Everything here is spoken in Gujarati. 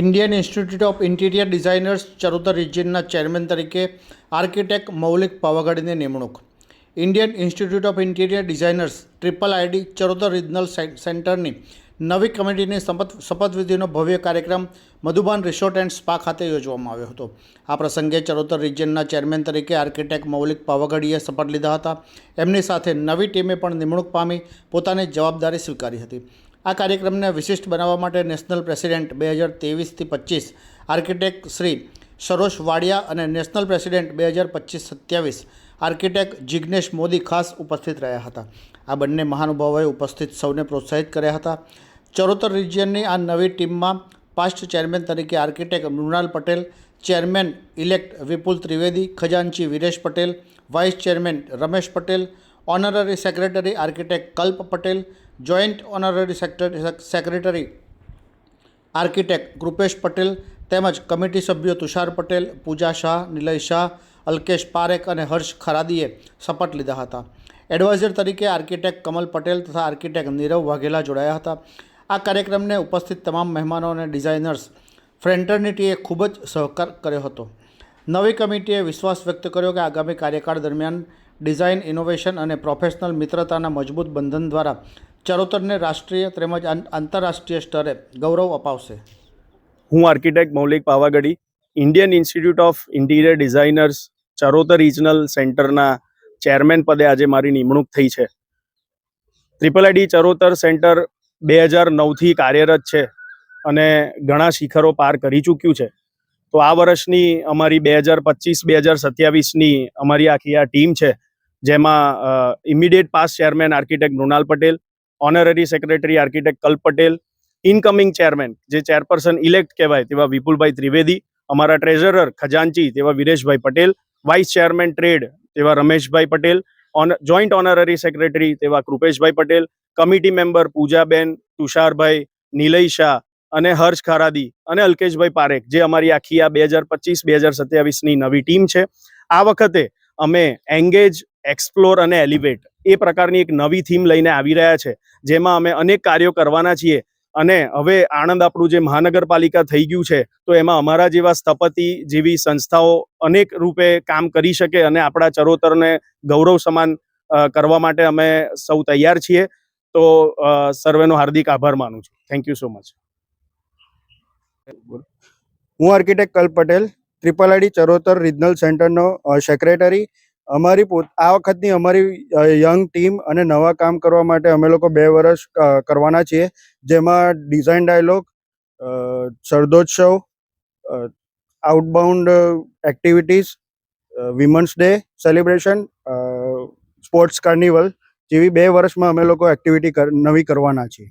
Indian Institute of Interior Designers Charotar રિજિયનના chairman તરીકે આર્કિટેક્ટ મૌલિક પાવાગઢની નિમણૂક. Indian Institute of Interior Designers triple ID Charotar regional સેન્ટરની નવી કમિટીની શપથ શપથવિધિનો ભવ્ય કાર્યક્રમ મધુબાન રિસોર્ટ એન્ડ સ્પા ખાતે યોજવામાં આવ્યો હતો. આ પ્રસંગે ચરોતર રિજિયનના ચેરમેન તરીકે આર્કિટેક્ટ મૌલિક પાવાગઢીએ શપથ લીધા હતા. એમની સાથે નવી ટીમે પણ નિમણૂક પામી પોતાની જવાબદારી સ્વીકારી હતી. આ કાર્યક્રમને વિશિષ્ટ બનાવવા માટે નેશનલ પ્રેસિડેન્ટ બે હજાર તેવીસથી પચીસ આર્કિટેક્ટ શ્રી સરોશ વાડિયા અને નેશનલ પ્રેસિડેન્ટ બે હજાર પચીસ સત્યાવીસ, આર્કિટેક્ટ જિગ્નેશ મોદી ખાસ ઉપસ્થિત રહ્યા હતા. આ બંને મહાનુભાવોએ ઉપસ્થિત સૌને પ્રોત્સાહિત કર્યા હતા. ચરોતર રિજિયનની આ નવી ટીમમાં પાસ્ટ ચેરમેન તરીકે architect Mrunal Patel, chairman elect Vipul Trivedi, ખજાનચી Viresh Patel, vice chairman Ramesh Patel, honorary secretary architect Kalp Patel joint honorary secretary architect Krupesh Patel તેમજ કમિટી સભ્યો તુષાર પટેલ પૂજા શાહ નિલય શાહ અલ્કેશ પારેખ અને હર્ષ ખરાદીએ શપથ લીધા હતા. એડવાઇઝર તરીકે આર્કિટેક્ટ કમલ પટેલ તથા આર્કિટેક્ટ નીરવ વાઘેલા જોડાયા હતા. આ કાર્યક્રમને ઉપસ્થિત તમામ મહેમાનો અને ડિઝાઇનર્સ ફ્રેન્ટર્નિટીએ ખૂબ જ સહકાર કર્યો હતો. નવી કમિટીએ વિશ્વાસ વ્યક્ત કર્યો કે આગામી કાર્યકાળ દરમિયાન ડિઝાઇન, ઇનોવેશન અને પ્રોફેશનલ મિત્રતાના મજબૂત બંધન દ્વારા ચરોતરને રાષ્ટ્રીય તેમજ આંત- આંતરરાષ્ટ્રીય સ્તરે ગૌરવ અપાવશે. હું architect Maulik Pavagadhi, Indian Institute of Interior Designers, Charotar regional સેન્ટરના ચેરમેન પદે આજે મારી નિમણૂક થઈ છે. ટ્રિપલ આઈડી ચરોતર સેન્ટર બે હજાર નવથી કાર્યરત છે અને ઘણા શિખરો પાર કરી ચૂક્યું છે. તો આ વર્ષની અમારી બે હજાર પચીસ, બે હજાર સત્યાવીસની અમારી આખી આ ટીમ છે, જેમાં immediate past chairman architect Mrunal Patel honorary secretary architect Kalp Patel incoming chairman જે ચેરપર્સન ઇલેક્ટ કહેવાય તેવા વિપુલભાઈ ત્રિવેદી, અમારા ટ્રેઝરર ખજાનચી તેવા Vireshbhai Patel vice chairman trade તેવા Rameshbhai Patel on joint honorary secretary તેવા કૃપેશભાઈ પટેલ કમિટી મેમ્બર પૂજાબેન, તુષારભાઈ, નિલય શાહ અને હર્ષ ખારાદી અને અલ્કેશભાઈ પારેખ, જે અમારી આખી આ બે હજાર પચીસ, બે હજાર સત્યાવીસની નવી ટીમ છે. આ વખતે અમે એન્ગેજ એક્સપ્લોર અને એલિવેટ એ પ્રકારની એક નવી થીમ લઈને આવી રહ્યા છે, જેમાં અમે અનેક કાર્યો કરવાના છીએ. અને હવે આણંદ આપણું જે મહાનગરપાલિકા થઈ ગયું છે, તો એમાં અમારા જેવા સ્થપતિ જેવી સંસ્થાઓ અનેક રૂપે કામ કરી શકે અને આપણા ચરોતરને ગૌરવ સમાન કરવા માટે અમે સૌ તૈયાર છીએ. તો સર્વેનો હાર્દિક આભાર માનું છું. થેન્ક યુ સો મચ હું architect Kalp Patel triple ID Charotar regional સેન્ટરનો secretary અમારી આ વખતની અમારી યંગ ટીમ અને નવા કામ કરવા માટે અમે લોકો બે વર્ષ કરવાના છીએ. જેમાં design dialogue Sharadotsav outbound activities women's day celebration sports carnival જેવી બે વર્ષમાં અમે લોકો એક્ટિવિટી નવી કરવાના છીએ.